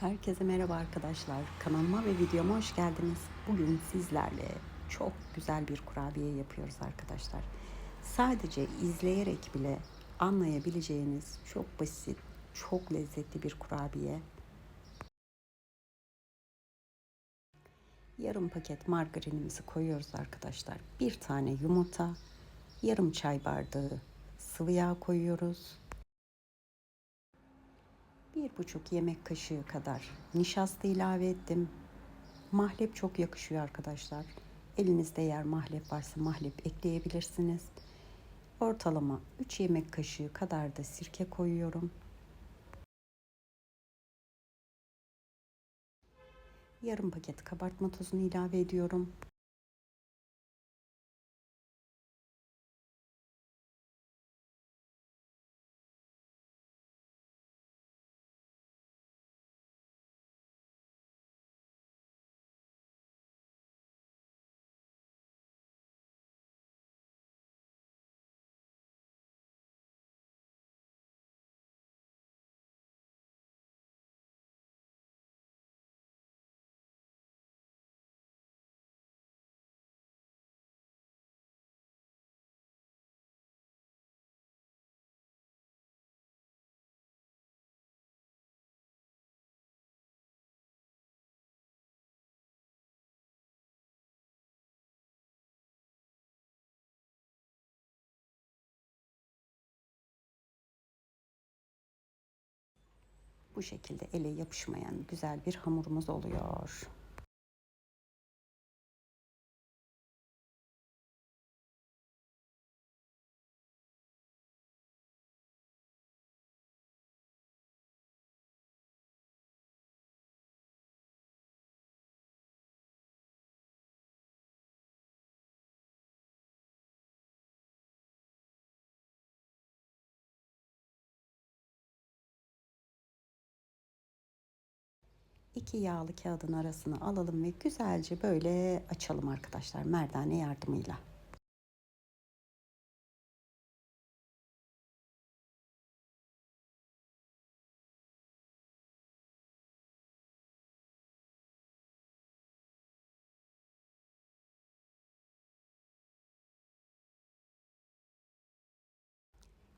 Herkese merhaba arkadaşlar. Kanalıma ve videoma hoş geldiniz. Bugün sizlerle çok güzel bir kurabiye yapıyoruz arkadaşlar. Sadece izleyerek bile anlayabileceğiniz çok basit, çok lezzetli bir kurabiye. Yarım paket margarinimizi koyuyoruz arkadaşlar. Bir tane yumurta, yarım çay bardağı sıvı yağ koyuyoruz. Bir buçuk yemek kaşığı kadar nişasta ilave ettim. Mahlep çok yakışıyor arkadaşlar. Elinizde eğer mahlep varsa mahlep ekleyebilirsiniz. Ortalama 3 yemek kaşığı kadar da sirke koyuyorum. Yarım paket kabartma tozunu ilave ediyorum. Bu şekilde ele yapışmayan güzel bir hamurumuz oluyor. İki yağlı kağıdın arasına alalım ve güzelce böyle açalım arkadaşlar merdane yardımıyla.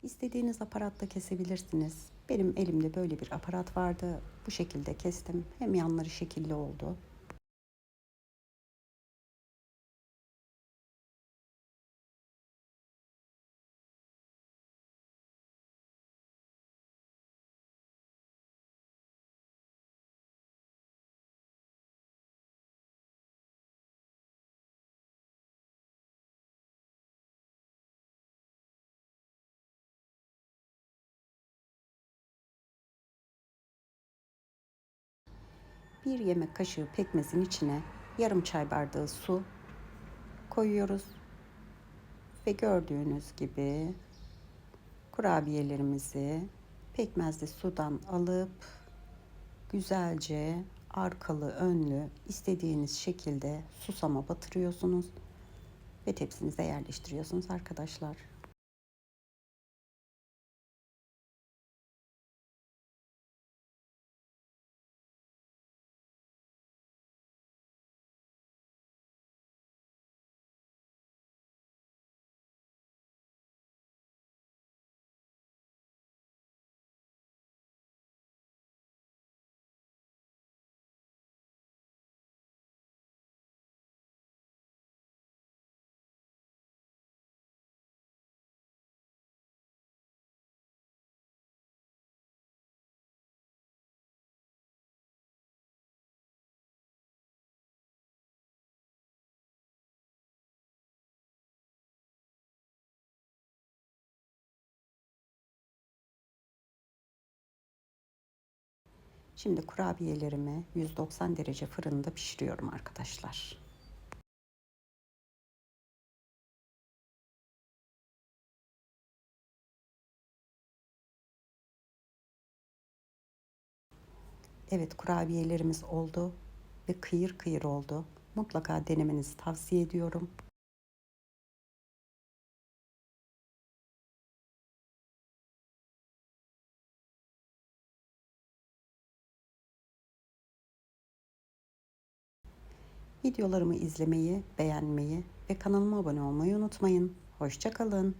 İstediğiniz aparatta kesebilirsiniz. Benim elimde böyle bir aparat vardı. Bu şekilde kestim. Hem yanları şekilli oldu. Bir yemek kaşığı pekmezin içine yarım çay bardağı su koyuyoruz. Ve gördüğünüz gibi kurabiyelerimizi pekmezli sudan alıp güzelce arkalı önlü istediğiniz şekilde susama batırıyorsunuz ve tepsinize yerleştiriyorsunuz arkadaşlar. Şimdi kurabiyelerimi 190 derece fırında pişiriyorum arkadaşlar. Evet kurabiyelerimiz oldu ve kıyır kıyır oldu. Mutlaka denemenizi tavsiye ediyorum. Videolarımı izlemeyi, beğenmeyi ve kanalıma abone olmayı unutmayın. Hoşçakalın.